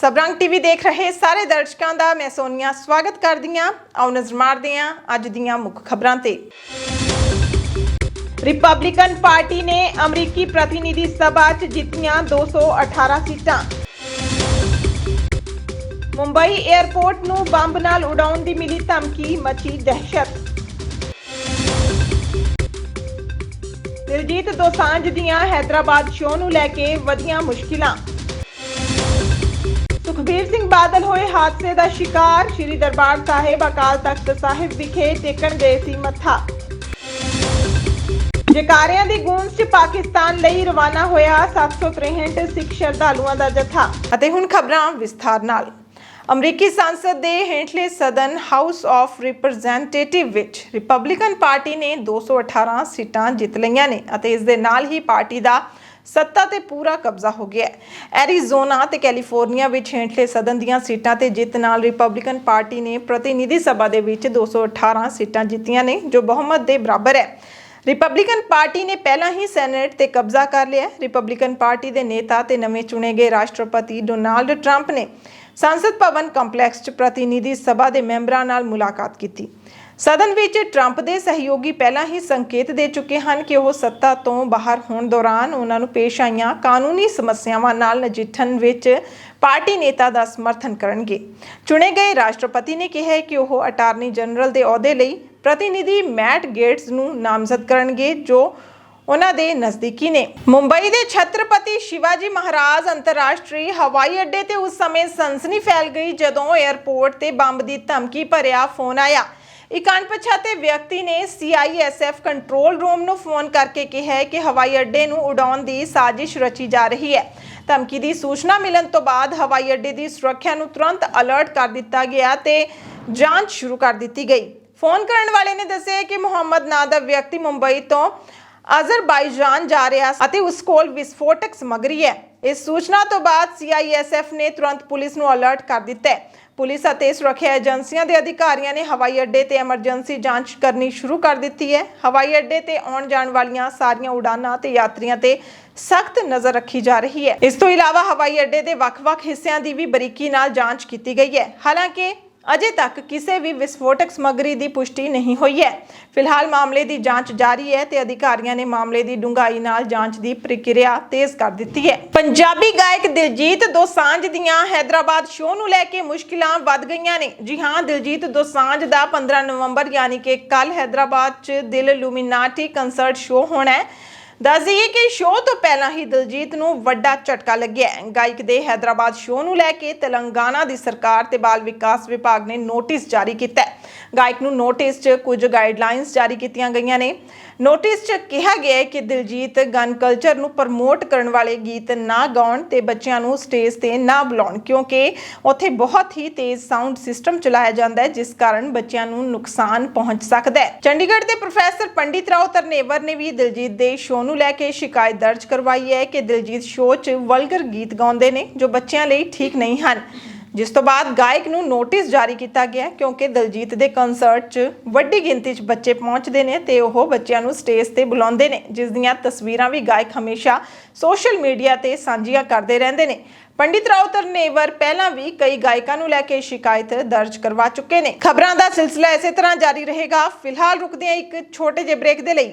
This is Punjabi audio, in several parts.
ਸਬਰੰਗ ਟੀਵੀ ਦੇਖ ਰਹੇ ਸਾਰੇ ਦਰਸ਼ਕਾਂ ਦਾ ਮੈਂ ਸੋਨੀਆ ਸਵਾਗਤ ਕਰਦੀ ਹਾਂ। ਆਓ ਨਜ਼ਰ ਮਾਰਦੇ ਹਾਂ ਅੱਜ ਦੀਆਂ ਮੁੱਖ ਖਬਰਾਂ ਤੇ। ਰਿਪਬਲਿਕਨ ਪਾਰਟੀ ਨੇ ਅਮਰੀਕੀ ਪ੍ਰਤੀਨਿਧੀ ਸਭਾ 'ਚ ਜਿੱਤੀਆਂ 218 ਸੀਟਾਂ। ਮੁੰਬਈ 에ਅਰਪੋਰਟ ਨੂੰ ਬੰਬ ਨਾਲ ਉਡਾਉਣ ਦੀ ਮਿਲੀ ਧਮਕੀ, ਮਚੀ ਦਹਿਸ਼ਤ। ਦਿਲਜੀਤ ਦੋਸਾਂਝ ਦੀਆਂ ਹੈਦਰਾਬਾਦ ਸ਼ੋਅ ਨੂੰ ਲੈ ਕੇ ਵਧੀਆਂ ਮੁਸ਼ਕਿਲਾਂ। ਸੁਖਬੀਰ ਸਿੰਘ ਬਾਦਲ ਹੋਏ ਹਾਦਸੇ ਦਾ ਸ਼ਿਕਾਰ ਸ੍ਰੀ ਦਰਬਾਰ ਸਾਹਿਬ ਅਕਾਲ ਤਖਤ ਸਾਹਿਬ ਵਿਖੇ ਟੇਕਣ ਗਏ ਸੀ ਮੱਥਾ। ਜਕਾਰਿਆਂ ਦੀ ਗੂੰਜ 'ਚ ਪਾਕਿਸਤਾਨ ਲਈ ਰਵਾਨਾ ਹੋਇਆ 763 ਸਿੱਖ ਸ਼ਰਧਾਲੂਆਂ ਦਾ ਜਥਾ। ਅਤੇ ਹੁਣ ਖਬਰਾਂ ਵਿਸਥਾਰ ਨਾਲ। ਅਮਰੀਕੀ ਸੰਸਦ ਦੇ ਹੇਠਲੇ ਸਦਨ ਹਾਊਸ ਆਫ ਰਿਪਰੈਜ਼ੈਂਟੇਟਿਵ ਵਿੱਚ ਰਿਪਬਲਿਕਨ ਪਾਰਟੀ ਨੇ 218 ਸੀਟਾਂ ਜਿੱਤ ਲਈਆਂ ਨੇ ਅਤੇ ਇਸ ਦੇ ਨਾਲ ਹੀ ਪਾਰਟੀ ਦਾ ਸੱਤਾ ਤੇ ਪੂਰਾ ਕਬਜ਼ਾ ਹੋ ਗਿਆ ਹੈ। ਐਰੀਜ਼ੋਨਾ ਤੇ ਕੈਲੀਫੋਰਨੀਆ ਵਿੱਚ ਹੇਠਲੇ ਸਦਨ ਦੀਆਂ ਸੀਟਾਂ ਤੇ ਜਿੱਤ ਨਾਲ ਰਿਪਬਲਿਕਨ ਪਾਰਟੀ ਨੇ ਪ੍ਰਤੀਨਿਧੀ ਸਭਾ ਦੇ ਵਿੱਚ 218 ਸੀਟਾਂ ਜਿੱਤੀਆਂ ਨੇ, ਜੋ ਬਹੁਮਤ ਦੇ ਬਰਾਬਰ ਹੈ। ਰਿਪਬਲਿਕਨ ਪਾਰਟੀ ਨੇ ਪਹਿਲਾਂ ਹੀ ਸੈਨੇਟ ਤੇ ਕਬਜ਼ਾ ਕਰ ਲਿਆ ਹੈ। ਰਿਪਬਲਿਕਨ ਪਾਰਟੀ ਦੇ ਨੇਤਾ ਤੇ ਨਵੇਂ ਚੁਣੇ ਗਏ ਰਾਸ਼ਟਰਪਤੀ ਡੋਨਾਲਡ ਟਰੰਪ ਨੇ ਸੰਸਦ ਭਵਨ ਕੰਪਲੈਕਸ 'ਚ ਪ੍ਰਤੀਨਿਧੀ ਸਭਾ ਦੇ ਮੈਂਬਰਾਂ ਨਾਲ ਮੁਲਾਕਾਤ ਕੀਤੀ। ਸਦਨ ਵਿੱਚ ਟਰੰਪ ਦੇ ਸਹਿਯੋਗੀ ਪਹਿਲਾਂ ਹੀ ਸੰਕੇਤ ਦੇ ਚੁੱਕੇ ਹਨ ਕਿ ਉਹ ਸੱਤਾ ਤੋਂ ਬਾਹਰ ਹੋਣ ਦੌਰਾਨ ਉਹਨਾਂ ਨੂੰ ਪੇਸ਼ ਆਈਆਂ ਕਾਨੂੰਨੀ ਸਮੱਸਿਆਵਾਂ ਨਾਲ ਨਜਿੱਠਣ ਵਿੱਚ ਪਾਰਟੀ ਨੇਤਾ ਦਾ ਸਮਰਥਨ ਕਰਨਗੇ। ਚੁਣੇ ਗਏ ਰਾਸ਼ਟਰਪਤੀ ਨੇ ਕਿਹਾ ਕਿ ਉਹ ਅਟਾਰਨੀ ਜਨਰਲ ਦੇ ਅਹੁਦੇ ਲਈ ਪ੍ਰਤੀਨਿਧੀ ਮੈਟ ਗੇਟਸ ਨੂੰ ਨਾਮਜ਼ਦ ਕਰਨਗੇ, ਜੋ ਉਹਨਾਂ ਦੇ ਨਜ਼ਦੀਕੀ ਨੇ। ਮੁੰਬਈ ਦੇ ਛਤਰਪਤੀ ਸ਼ਿਵਾਜੀ ਮਹਾਰਾਜ ਅੰਤਰਰਾਸ਼ਟਰੀ ਹਵਾਈ ਅੱਡੇ ਤੇ ਉਸ ਸਮੇਂ ਸਨਸਨੀ ਫੈਲ ਗਈ ਜਦੋਂ 에ਅਰਪੋਰਟ ਤੇ ਬੰਬ ਦੀ ਧਮਕੀ ਭਰਿਆ ਫੋਨ ਆਇਆ। ਇੱਕ ਅਣਪਛਾਤੇ ਵਿਅਕਤੀ ਨੇ CISF ਕੰਟਰੋਲ ਰੂਮ ਨੂੰ ਫੋਨ ਕਰਕੇ ਕਿਹਾ ਹੈ ਕਿ ਹਵਾਈ ਅੱਡੇ ਨੂੰ ਉਡਾਉਣ ਦੀ ਸਾਜ਼ਿਸ਼ ਰਚੀ ਜਾ ਰਹੀ ਹੈ। ਧਮਕੀ ਦੀ ਸੂਚਨਾ ਮਿਲਣ ਤੋਂ ਬਾਅਦ ਹਵਾਈ ਅੱਡੇ ਦੀ ਸੁਰੱਖਿਆ ਨੂੰ ਤੁਰੰਤ ਅਲਰਟ ਕਰ ਦਿੱਤਾ ਗਿਆ ਤੇ ਜਾਂਚ ਸ਼ੁਰੂ ਕਰ ਦਿੱਤੀ ਗਈ। ਫੋਨ ਕਰਨ ਵਾਲੇ ਨੇ ਦੱਸਿਆ ਕਿ ਮੁਹੰਮਦ ਨਾਂ ਦਾ ਵਿਅਕਤੀ ਮੁੰਬਈ ਤੋਂ ਅਜ਼ਰਬਾਈਜਾਨ ਜਾ ਰਿਹਾ ਸੀ ਅਤੇ ਉਸ ਕੋਲ ਵਿਸਫੋਟਕ ਸਮੱਗਰੀ ਹੈ। ਇਸ ਸੂਚਨਾ ਤੋਂ ਬਾਅਦ CISF ਨੇ ਤੁਰੰਤ ਪੁਲਿਸ ਨੂੰ ਅਲਰਟ ਕਰ ਦਿੱਤਾ ਪੁਲਿਸ ਅਤੇ ਸੁਰੱਖਿਆ ਏਜੰਸੀਆਂ ਦੇ ਅਧਿਕਾਰੀਆਂ ਨੇ ਹਵਾਈ ਅੱਡੇ ਤੇ ਐਮਰਜੈਂਸੀ ਜਾਂਚ ਕਰਨੀ ਸ਼ੁਰੂ ਕਰ ਦਿੱਤੀ ਹੈ। ਹਵਾਈ ਅੱਡੇ ਤੇ ਆਉਣ ਜਾਣ ਵਾਲੀਆਂ ਸਾਰੀਆਂ ਉਡਾਨਾਂ ਤੇ ਯਾਤਰੀਆਂ ਤੇ ਸਖਤ ਨਜ਼ਰ ਰੱਖੀ ਜਾ ਰਹੀ ਹੈ। ਇਸ ਤੋਂ ਇਲਾਵਾ ਹਵਾਈ ਅੱਡੇ ਦੇ ਵੱਖ-ਵੱਖ ਹਿੱਸਿਆਂ ਦੀ ਵੀ ਬਰੀਕੀ ਨਾਲ ਜਾਂਚ ਕੀਤੀ ਗਈ ਹੈ। ਹਾਲਾਂਕਿ ਅਜੇ ਤੱਕ ਕਿਸੇ ਵੀ ਵਿਸਫੋਟਕ ਸਮੱਗਰੀ ਦੀ ਪੁਸ਼ਟੀ ਨਹੀਂ ਹੋਈ ਹੈ। ਫਿਲਹਾਲ ਮਾਮਲੇ ਦੀ ਜਾਂਚ ਜਾਰੀ ਹੈ ਤੇ ਅਧਿਕਾਰੀਆਂ ਨੇ ਮਾਮਲੇ ਦੀ ਡੂੰਘਾਈ ਨਾਲ ਜਾਂਚ ਦੀ ਪ੍ਰਕਿਰਿਆ ਤੇਜ਼ ਕਰ ਦਿੱਤੀ ਹੈ। ਪੰਜਾਬੀ ਗਾਇਕ ਦਿਲਜੀਤ ਦੋਸਾਂਝ ਦੀਆਂ ਹੈਦਰਾਬਾਦ ਸ਼ੋਅ ਨੂੰ ਲੈ ਕੇ ਮੁਸ਼ਕਿਲਾਂ ਵੱਧ ਗਈਆਂ ਨੇ। ਜੀ ਹਾਂ, ਦਿਲਜੀਤ ਦੋਸਾਂਝ ਦਾ 15 ਨਵੰਬਰ ਯਾਨੀ ਕਿ ਕੱਲ ਹੈਦਰਾਬਾਦ 'ਚ ਦਿਲ ਲੂਮੀਨਾਟੀ ਕੰਸਰਟ ਸ਼ੋਅ ਹੋਣਾ ਹੈ। ਦੱਸ ਦਈਏ ਕਿ ਸ਼ੋਅ ਤੋਂ ਪਹਿਲਾਂ ਹੀ ਦਿਲਜੀਤ ਨੂੰ ਵੱਡਾ ਝਟਕਾ ਲੱਗਿਆ ਗਾਇਕ ਦੇ ਹੈਦਰਾਬਾਦ ਸ਼ੋਅ ਨੂੰ ਲੈ ਕੇ ਤੇਲੰਗਾਨਾ ਦੀ ਸਰਕਾਰ ਤੇ ਬਾਲ ਵਿਕਾਸ ਵਿਭਾਗ ਨੇ ਨੋਟਿਸ ਜਾਰੀ ਕੀਤਾ ਗਾਇਕ ਨੂੰ ਨੋਟਿਸ 'ਚ ਕੁਝ ਗਾਈਡਲਾਈਨਸ ਜਾਰੀ ਕੀਤੀਆਂ ਗਈਆਂ ਨੇ। ਨੋਟਿਸ 'ਚ ਕਿਹਾ ਗਿਆ ਹੈ ਕਿ ਦਿਲਜੀਤ ਗਨ ਕਲਚਰ ਨੂੰ ਪ੍ਰਮੋਟ ਕਰਨ ਵਾਲੇ ਗੀਤ ਨਾ ਗਾਉਣ ਤੇ ਬੱਚਿਆਂ ਨੂੰ ਸਟੇਜ ਤੇ ਨਾ ਬੁਲਾਉਣ, ਕਿਉਂਕਿ ਉੱਥੇ ਬਹੁਤ ਹੀ ਤੇਜ਼ ਸਾਊਂਡ ਸਿਸਟਮ ਚਲਾਇਆ ਜਾਂਦਾ ਹੈ, ਜਿਸ ਕਾਰਨ ਬੱਚਿਆਂ ਨੂੰ ਨੁਕਸਾਨ ਪਹੁੰਚ ਸਕਦਾ ਹੈ। ਚੰਡੀਗੜ੍ਹ ਦੇ ਪ੍ਰੋਫੈਸਰ ਪੰਡਿਤ ਰਾਓ ਤਰਨੇਵਰ ਨੇ ਵੀ ਦਿਲਜੀਤ ਦੇ ਸ਼ੋਅ ਨੂੰ ਲੈ ਕੇ ਸ਼ਿਕਾਇਤ ਦਰਜ ਕਰਵਾਈ ਹੈ ਕਿ ਦਿਲਜੀਤ ਸ਼ੋਅ 'ਚ ਵਲਗਰ ਗੀਤ ਗਾਉਂਦੇ ਨੇ ਜੋ ਬੱਚਿਆਂ ਲਈ ਠੀਕ ਨਹੀਂ ਹਨ। ਜਿਸ ਤੋਂ ਬਾਅਦ ਗਾਇਕ ਨੂੰ ਨੋਟਿਸ ਜਾਰੀ ਕੀਤਾ ਗਿਆ ਕਿਉਂਕਿ ਦਲਜੀਤ ਦੇ ਕਨਸਰਟ 'ਚ ਵੱਡੀ ਗਿਣਤੀ 'ਚ ਬੱਚੇ ਪਹੁੰਚਦੇ ਨੇ ਤੇ ਉਹ ਬੱਚਿਆਂ ਨੂੰ ਸਟੇਜ ਤੇ ਬੁਲਾਉਂਦੇ ਨੇ, ਜਿਸ ਦੀਆਂ ਤਸਵੀਰਾਂ ਵੀ ਗਾਇਕ ਹਮੇਸ਼ਾ ਸੋਸ਼ਲ ਮੀਡੀਆ ਤੇ ਸਾਂਝੀਆਂ ਕਰਦੇ ਰਹਿੰਦੇ ਨੇ। ਪੰਡਿਤ ਰਾਓ ਤਰਨੇਵਰ ਪਹਿਲਾਂ ਵੀ ਕਈ ਗਾਇਕਾਂ ਨੂੰ ਲੈ ਕੇ ਸ਼ਿਕਾਇਤ ਦਰਜ ਕਰਵਾ ਚੁੱਕੇ ਨੇ। ਖਬਰਾਂ ਦਾ ਸਿਲਸਿਲਾ ਇਸੇ ਤਰ੍ਹਾਂ ਜਾਰੀ ਰਹੇਗਾ। ਫਿਲਹਾਲ ਰੁਕਦੇ ਹਾਂ ਇੱਕ ਛੋਟੇ ਜਿਹੇ ਬ੍ਰੇਕ ਦੇ ਲਈ।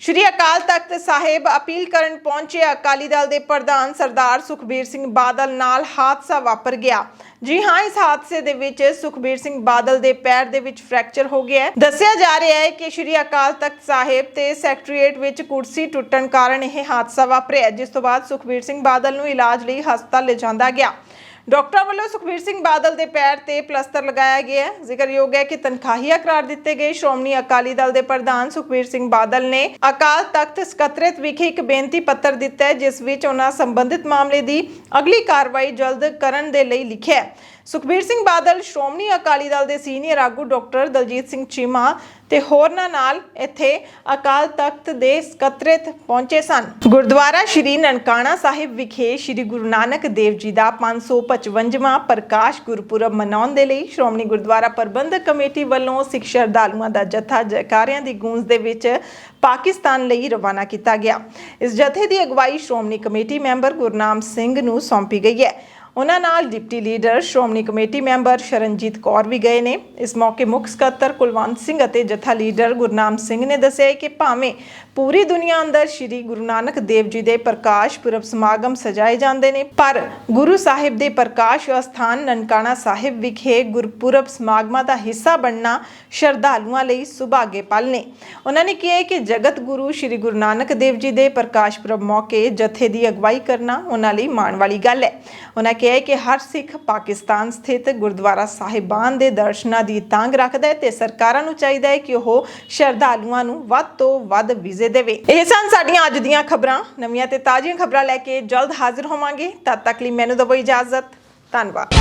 ਸ਼੍ਰੀ ਅਕਾਲ ਤਖਤ ਸਾਹਿਬ ਅਪੀਲ ਕਰਨ ਪਹੁੰਚੇ ਅਕਾਲੀ ਦਲ ਦੇ ਪ੍ਰਧਾਨ ਸਰਦਾਰ ਸੁਖਬੀਰ ਸਿੰਘ ਬਾਦਲ ਨਾਲ ਹਾਦਸਾ ਵਾਪਰ ਗਿਆ। ਜੀ ਹਾਂ, ਇਸ ਹਾਦਸੇ ਦੇ ਵਿੱਚ ਸੁਖਬੀਰ ਸਿੰਘ ਬਾਦਲ ਦੇ ਪੈਰ ਦੇ ਵਿੱਚ ਫ੍ਰੈਕਚਰ ਹੋ ਗਿਆ ਹੈ। ਦੱਸਿਆ ਜਾ ਰਿਹਾ ਹੈ ਕਿ ਸ਼੍ਰੀ ਅਕਾਲ ਤਖਤ ਸਾਹਿਬ ਤੇ ਸੈਕਟਰੀਏਟ ਵਿੱਚ ਕੁਰਸੀ ਟੁੱਟਣ ਕਾਰਨ ਇਹ ਹਾਦਸਾ ਵਾਪਰਿਆ, ਜਿਸ ਤੋਂ ਬਾਅਦ ਸੁਖਬੀਰ ਸਿੰਘ ਬਾਦਲ ਨੂੰ ਇਲਾਜ ਲਈ ਹਸਪਤਾਲ ਲਿਜਾਂਦਾ ਗਿਆ। ਡਾਕਟਰਾਂ ਵੱਲੋਂ ਸੁਖਬੀਰ ਸਿੰਘ ਬਾਦਲ ਦੇ ਪੈਰ ਤੇ ਪਲਸਤਰ ਲਗਾਇਆ ਗਿਆ ਹੈ। ਜ਼ਿਕਰਯੋਗ ਹੈ ਕਿ ਤਨਖਾਹੀਆ ਕਰਾਰ ਦਿੱਤੇ ਗਏ। ਸ਼੍ਰੋਮਣੀ ਅਕਾਲੀ ਦਲ ਦੇ ਪ੍ਰਧਾਨ ਸੁਖਬੀਰ ਸਿੰਘ ਬਾਦਲ ਨੇ ਅਕਾਲ ਤਖਤ ਸਕੱਤਰੇਤ ਵਿਖੇ ਇੱਕ ਬੇਨਤੀ ਪੱਤਰ ਦਿੱਤਾ ਹੈ, ਜਿਸ ਵਿੱਚ ਉਹਨਾਂ ਸੰਬੰਧਿਤ ਮਾਮਲੇ ਦੀ ਅਗਲੀ ਕਾਰਵਾਈ ਜਲਦ ਕਰਨ ਦੇ ਲਈ ਲਿਖਿਆ ਹੈ। ਸੁਖਬੀਰ ਸਿੰਘ ਬਾਦਲ, ਸ਼੍ਰੋਮਣੀ ਅਕਾਲੀ ਦਲ ਦੇ ਸੀਨੀਅਰ ਆਗੂ ਡਾਕਟਰ ਦਲਜੀਤ ਸਿੰਘ ਚੀਮਾ ਤੇ ਹੋਰਨਾਂ ਨਾਲ ਇੱਥੇ ਅਕਾਲ ਤਖਤ ਦੇ ਸਕੱਤਰੇਤ ਪਹੁੰਚੇ ਸਨ। ਗੁਰਦੁਆਰਾ ਸ਼੍ਰੀ ਨਨਕਾਣਾ ਸਾਹਿਬ ਵਿਖੇ ਸ਼੍ਰੀ ਗੁਰੂ ਨਾਨਕ ਦੇਵ ਜੀ ਦਾ 555ਵਾਂ ਪ੍ਰਕਾਸ਼ ਗੁਰਪੁਰਬ ਮਨਾਉਣ ਦੇ ਲਈ ਸ਼੍ਰੋਮਣੀ ਗੁਰਦੁਆਰਾ ਪ੍ਰਬੰਧਕ ਕਮੇਟੀ ਵੱਲੋਂ ਸਿੱਖ ਸ਼ਰਧਾਲੂਆਂ ਦਾ ਜਥਾ ਜੈਕਾਰਿਆਂ ਦੀ ਗੂੰਜ ਦੇ ਵਿੱਚ ਪਾਕਿਸਤਾਨ ਲਈ ਰਵਾਨਾ ਕੀਤਾ ਗਿਆ। ਇਸ ਜਥੇ ਦੀ ਅਗਵਾਈ ਸ਼੍ਰੋਮਣੀ ਕਮੇਟੀ ਮੈਂਬਰ ਗੁਰਨਾਮ ਸਿੰਘ ਨੂੰ ਸੌਂਪੀ ਗਈ ਹੈ। ਉਹਨਾਂ ਨਾਲ deputy leader, Shiromani committee member Sharanjit Kaur ਵੀ ਗਏ ਨੇ। ਇਸ ਮੌਕੇ ਮੁੱਖ ਸਕੱਤਰ ਕੁਲਵੰਤ ਸਿੰਘ ਅਤੇ ਜਥਾ ਲੀਡਰ ਗੁਰਨਾਮ ਸਿੰਘ ਨੇ ਦੱਸਿਆ ਕਿ ਭਾਵੇਂ ਪੂਰੀ ਦੁਨੀਆ ਅੰਦਰ ਸ੍ਰੀ ਗੁਰੂ ਨਾਨਕ ਦੇਵ ਜੀ ਦੇ ਪ੍ਰਕਾਸ਼ ਪੁਰਬ ਸਮਾਗਮ ਸਜਾਏ ਜਾਂਦੇ ਨੇ, ਪਰ ਗੁਰੂ ਸਾਹਿਬ ਦੇ ਪ੍ਰਕਾਸ਼ ਅਸਥਾਨ ਨਨਕਾਣਾ ਸਾਹਿਬ ਵਿਖੇ ਗੁਰਪੁਰਬ ਸਮਾਗਮਾਂ ਦਾ ਹਿੱਸਾ ਬਣਨਾ ਸ਼ਰਧਾਲੂਆਂ ਲਈ ਸੁਭਾਗੇ ਪਲ ਨੇ। ਉਹਨਾਂ ਨੇ ਕਿਹਾ ਕਿ ਜਗਤ ਗੁਰੂ ਸ੍ਰੀ ਗੁਰੂ ਨਾਨਕ ਦੇਵ ਜੀ ਦੇ ਪ੍ਰਕਾਸ਼ ਪੁਰਬ ਮੌਕੇ ਜਥੇ ਦੀ ਅਗਵਾਈ ਕਰਨਾ ਉਹਨਾਂ ਲਈ ਮਾਣ ਵਾਲੀ ਗੱਲ ਹੈ। ਉਹਨਾਂ ਕਿਹਾ ਕਿ ਹਰ ਸਿੱਖ ਪਾਕਿਸਤਾਨ ਸਥਿਤ ਗੁਰਦੁਆਰਾ ਸਾਹਿਬਾਨ ਦੇ ਦਰਸ਼ਨਾਂ ਦੀ ਤਾਂਗ ਰੱਖਦਾ ਹੈ ਤੇ ਸਰਕਾਰਾਂ ਨੂੰ ਚਾਹੀਦਾ ਹੈ ਕਿ ਉਹ ਸ਼ਰਧਾਲੂਆਂ ਨੂੰ ਵੱਧ ਤੋਂ ਵੱਧ ਵੀਜ਼ੇ ਦੇਵੇ। ਇਹ ਸਨ ਸਾਡੀਆਂ ਅੱਜ ਦੀਆਂ ਖਬਰਾਂ। ਨਵੀਆਂ ਤੇ ਤਾਜ਼ੀਆਂ ਖਬਰਾਂ ਲੈ ਕੇ ਜਲਦ ਹਾਜ਼ਰ ਹੋਵਾਂਗੇ। ਤਦ ਤੱਕ ਲਈ ਮੈਨੂੰ ਦਿਓ ਇਜਾਜ਼ਤ। ਧੰਨਵਾਦ।